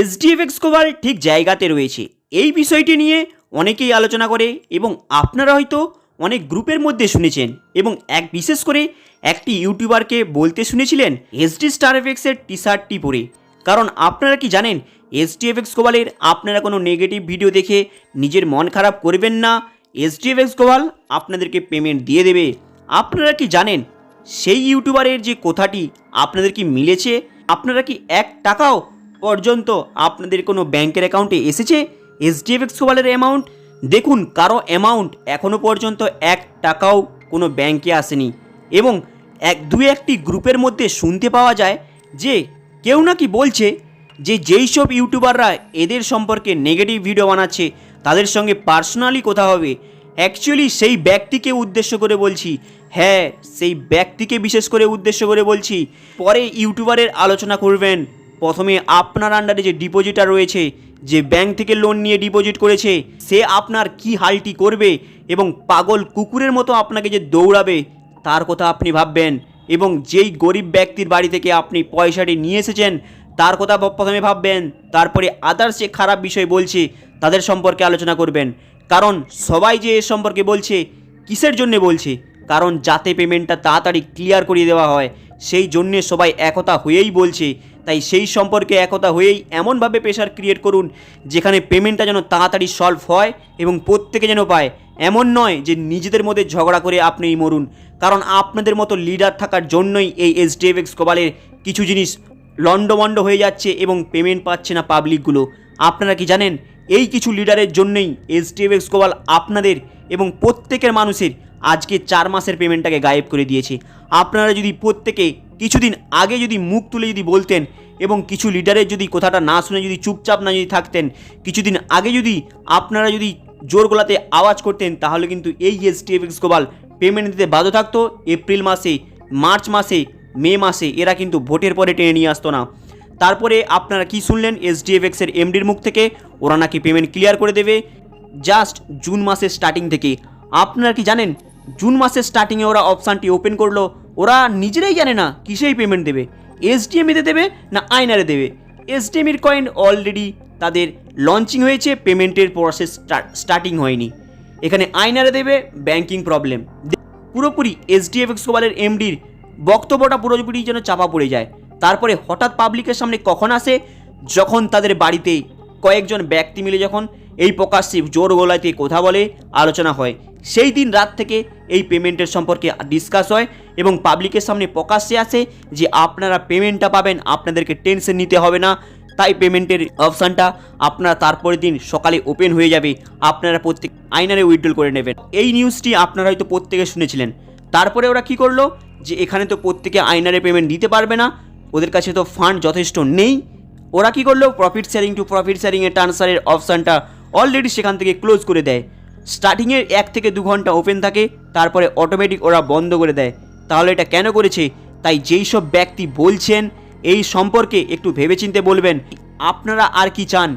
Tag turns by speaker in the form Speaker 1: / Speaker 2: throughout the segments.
Speaker 1: SDFX cover ঠিক জায়গাতে রয়েছে। এই বিষয়টি নিয়ে অনেকেই আলোচনা করে এবং আপনারা হয়তো অনেক গ্রুপের মধ্যে শুনেছেন এবং এক বিশেষ করে একটি ইউটিউবারকে বলতে শুনেছিলেন এসডি স্টার এফএক্সের টি শার্টটি পরে। কারণ আপনারা কি জানেন এসডিএফএক্স কোভালের আপনারা কোনো নেগেটিভ ভিডিও দেখে নিজের মন খারাপ করবেন না এসডিএফএক্স কোভাল আপনাদেরকে পেমেন্ট দিয়ে দেবে। আপনারা কি জানেন, সেই ইউটিউবারের যে কথাটি আপনাদের কি মিলেছে? আপনারা কি এক টাকাও পর্যন্ত আপনাদের কোনো ব্যাংকের অ্যাকাউন্টে এসেছে? এসডিএফএক্স কোভালের অ্যামাউন্ট দেখুন, কারও অ্যামাউন্ট এখনও পর্যন্ত এক টাকাও কোনো ব্যাংকে আসেনি। এবং এক দু একটি গ্রুপের মধ্যে শুনতে পাওয়া যায় যে কেউ নাকি বলছে যে যেই সব ইউটিউবাররা এদের সম্পর্কে নেগেটিভ ভিডিও বানাচ্ছে, তাদের সঙ্গে পার্সোনালি কথা হবে। অ্যাকচুয়ালি সেই ব্যক্তিকে উদ্দেশ্য করে বলছি। হ্যাঁ সেই ব্যক্তিকে বিশেষ করে উদ্দেশ্য করে বলছি। পরে ইউটিউবারের আলোচনা করবেন। প্রথমে আপনার আন্ডারে যে ডিপোজিটার রয়েছে, যে ব্যাংক থেকে লোন নিয়ে ডিপোজিট করেছে, সে আপনার কি হালটি করবে এবং পাগল কুকুরের মতো আপনাকে যে দৌড়াবে, তার কথা আপনি ভাববেন। এবং যেই গরিব ব্যক্তির বাড়ি থেকে আপনি পয়সাটি নিয়ে এসেছেন, তার কথা প্রথমে ভাববেন। তারপরে আদার্স যে খারাপ বিষয় বলছে, তাদের সম্পর্কে আলোচনা করবেন। কারণ সবাই যে এ সম্পর্কে বলছে, কিসের জন্যে বলছে? কারণ যাতে পেমেন্টটা তাড়াতাড়ি ক্লিয়ার করিয়ে দেওয়া হয়, সেই জন্যে সবাই একতা হয়েই বলছে। তাই সেই সম্পর্কে একতা হয়েই এমনভাবে প্রেশার ক্রিয়েট করুন, যেখানে পেমেন্টটা যেন তাড়াতাড়ি সলভ হয় এবং প্রত্যেকে যেন পায়। এমন নয় যে নিজেদের মধ্যে ঝগড়া করে আপনিই মরুন। কারণ আপনাদের মতো লিডার থাকার জন্যই এই এসডিএফএক্স কোবালের কিছু জিনিস লন্ডমন্ড হয়ে যাচ্ছে এবং পেমেন্ট পাচ্ছে না পাবলিকগুলো আপনারা কি জানেন? এই কিছু লিডারের জন্যই এসডিএফএক্স কোবাল আপনাদের এবং প্রত্যেকের মানুষের আজকে চার মাসের পেমেন্টটাকে গায়েব করে দিয়েছে। আপনারা যদি প্রত্যেকে কিছুদিন আগে যদি মুখ তুলে যদি বলতেন এবং কিছু লিডারের যদি কথাটা না শুনে যদি চুপচাপ না যদি থাকতেন, কিছুদিন আগে যদি আপনারা যদি জোর গলাতে আওয়াজ করতেন, তাহলে কিন্তু এই এসটিএফএক্স গোবাল পেমেন্ট দিতে বাধ্য থাকতো। এপ্রিল মাসে, মার্চ মাসে, মে মাসে এরা কিন্তু ভোটের পরে টেনে নিয়ে আসতো না। তারপরে আপনারা কি শুনলেন? এসডিএফএক্স এর এমডির মুখ থেকে। ওরা নাকি পেমেন্ট ক্লিয়ার করে দেবে। জাস্ট জুন মাসের স্টার্টিং থেকে। আপনারা কি জানেন? জুন মাসের স্টার্টিংয়ে ওরা অপশানটি ওপেন করল। ওরা নিজেরাই জানে না কিসেই পেমেন্ট দেবে? এস এসডিএমইতে দেবে না আইনারে দেবে? এসডিএমির কয়েন অলরেডি তাদের লঞ্চিং হয়েছে। পেমেন্টের প্রসেস স্টার্টিং হয়নি। এখানে আইনারে দেবে ব্যাংকিং প্রবলেম পুরোপুরি এসডিএফএক্স কোবালের এমডির বক্তব্যটা পুরোপুরি যেন চাপা পড়ে যায়। তারপরে হঠাৎ পাবলিকের সামনে কখন আসে? যখন তাদের বাড়িতে কয়েকজন ব্যক্তি মিলে যখন এই প্রকাশ্যে জোর গলাতে কথা বলে, আলোচনা হয়। সেই দিন রাত থেকে এই পেমেন্টের সম্পর্কে ডিসকাস হয় এবং পাবলিকের সামনে প্রকাশ্যে আসে যে আপনারা পেমেন্টটা পাবেন, আপনাদেরকে টেনশন নিতে হবে না। তাই পেমেন্টের অপশানটা আপনারা তারপরের দিন সকালে ওপেন হয়ে যাবে। আপনারা প্রত্যেক আইনারে উইথড্রল করে নেবেন। এই নিউজটি আপনারা হয়তো প্রত্যেকে শুনেছিলেন। তারপরে ওরা কি করল? যে এখানে তো প্রত্যেকে আইনারে পেমেন্ট দিতে পারবে না। ওদের কাছে তো ফান্ড যথেষ্ট নেই। ওরা কি করল? প্রফিট শেয়ারিং টু প্রফিট শেয়ারিংয়ের ট্রান্সফারের অপশানটা অলরেডি সেখান থেকে ক্লোজ করে দেয়। স্টার্টিংয়ের এক থেকে দু ঘণ্টা ওপেন থাকে, তারপরে অটোমেটিক ওরা বন্ধ করে দেয়। তাহলে এটা কেন করেছে? তাই যেই সব ব্যক্তি বলছেন, এই সম্পর্কে একটু ভেবেচিন্তে বলবেন। আপনারা আর কি চান?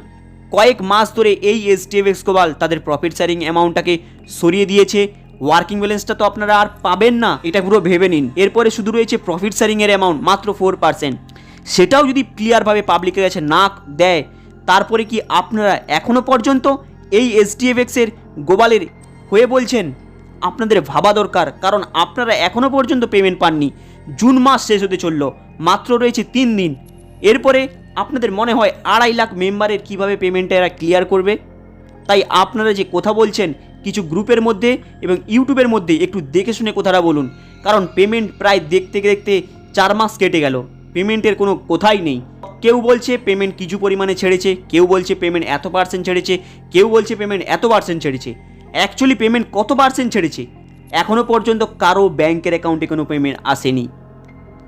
Speaker 1: কয়েক মাস ধরে এই এসটিএফএক্স কোবাল তাদের প্রফিট শেয়ারিং অ্যামাউন্টটাকে সরিয়ে দিয়েছে। ওয়ার্কিং ব্যালেন্সটা তো আপনারা আর পাবেন না, এটা পুরো ভেবে নিন। এরপরে শুধু রয়েছে প্রফিট শেয়ারিংয়ের অ্যামাউন্ট মাত্র ফোর পার্সেন্ট সেটাও যদি ক্লিয়ারভাবে পাবলিকের কাছে না দেয়, তারপরে কি আপনারা এখনও পর্যন্ত এই এসডিএফএক্সের গোবালের হয়ে বলছেন? আপনাদের ভাবা দরকার, কারণ আপনারা এখনও পর্যন্ত পেমেন্ট পাননি। জুন মাস শেষ হতে চলল, মাত্র রয়েছে তিন দিন। এরপরে আপনাদের মনে হয় আড়াই লাখ মেম্বারের কীভাবে পেমেন্টটা এরা ক্লিয়ার করবে? তাই আপনারা যে কথা বলছেন কিছু গ্রুপের মধ্যে এবং ইউটিউবের মধ্যে একটু দেখে শুনে কথাটা বলুন। কারণ পেমেন্ট প্রায় দেখতে দেখতে চার মাস কেটে গেল। পেমেন্টের কোনো কোথাই নেই। কেউ বলছে পেমেন্ট কিছু পরিমাণে ছেড়েছে, কেউ বলছে পেমেন্ট এত পার্সেন্ট ছেড়েছে, কেউ বলছে পেমেন্ট এত পার্সেন্ট ছেড়েছে। অ্যাকচুয়ালি পেমেন্ট কত পার্সেন্ট ছেড়েছে? এখনও পর্যন্ত কারও ব্যাংকের অ্যাকাউন্টে কোনো পেমেন্ট আসেনি।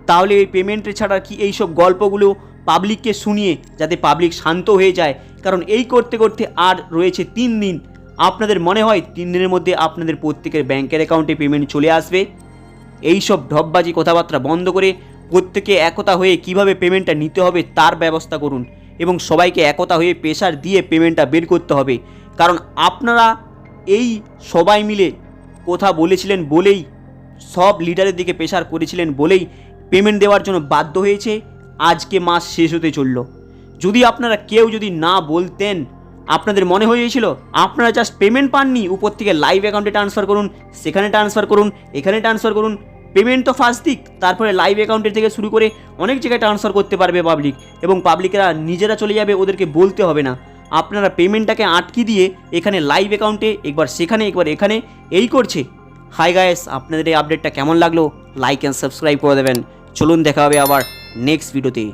Speaker 1: তাহলে এই পেমেন্টের ছাড়া কি এই সব গল্পগুলো পাবলিককে শুনিয়ে যাতে পাবলিক শান্ত হয়ে যায়? কারণ এই করতে করতে আর রয়েছে তিন দিন। আপনাদের মনে হয় তিন দিনের মধ্যে আপনাদের প্রত্যেকের ব্যাংকের অ্যাকাউন্টে পেমেন্ট চলে আসবে? এই সব ঢপবাজি কথাবার্তা বন্ধ করে প্রত্যেকে একতা হয়ে কীভাবে পেমেন্টটা নিতে হবে তার ব্যবস্থা করুন এবং সবাইকে একতা হয়ে প্রেশার দিয়ে পেমেন্টটা বের করতে হবে। কারণ আপনারা এই সবাই মিলে কথা বলেছিলেন বলেই, সব লিডারের দিকে প্রেশার করেছিলেন বলেই পেমেন্ট দেওয়ার জন্য বাধ্য হয়েছে। আজকে মাস শেষ হতে চলল। যদি আপনারা কেউ যদি না বলতেন আপনাদের মনে হয়েছিল, আপনারা জাস্ট পেমেন্ট পাননি, উপর থেকে লাইভ অ্যাকাউন্টে ট্রান্সফার করুন, সেখানে ট্রান্সফার করুন, এখানে ট্রান্সফার করুন পেমেন্ট তো ফার্স্ট দিক, তারপরে লাইভ অ্যাকাউন্টের থেকে শুরু করে অনেক জায়গায় ট্রান্সফার করতে পারবে পাবলিক এবং পাবলিকেরা নিজেরা চলে যাবে, ওদেরকে বলতে হবে না। আপনারা পেমেন্টটাকে আটকে দিয়ে এখানে লাইভ অ্যাকাউন্টে একবার সেখানে, একবার এখানে, এই করছে। হাই গায়েস আপনাদের এই আপডেটটা কেমন লাগল? লাইক অ্যান্ড সাবস্ক্রাইব করে দেবেন। চলুন দেখা হবে আবার নেক্সট ভিডিওতে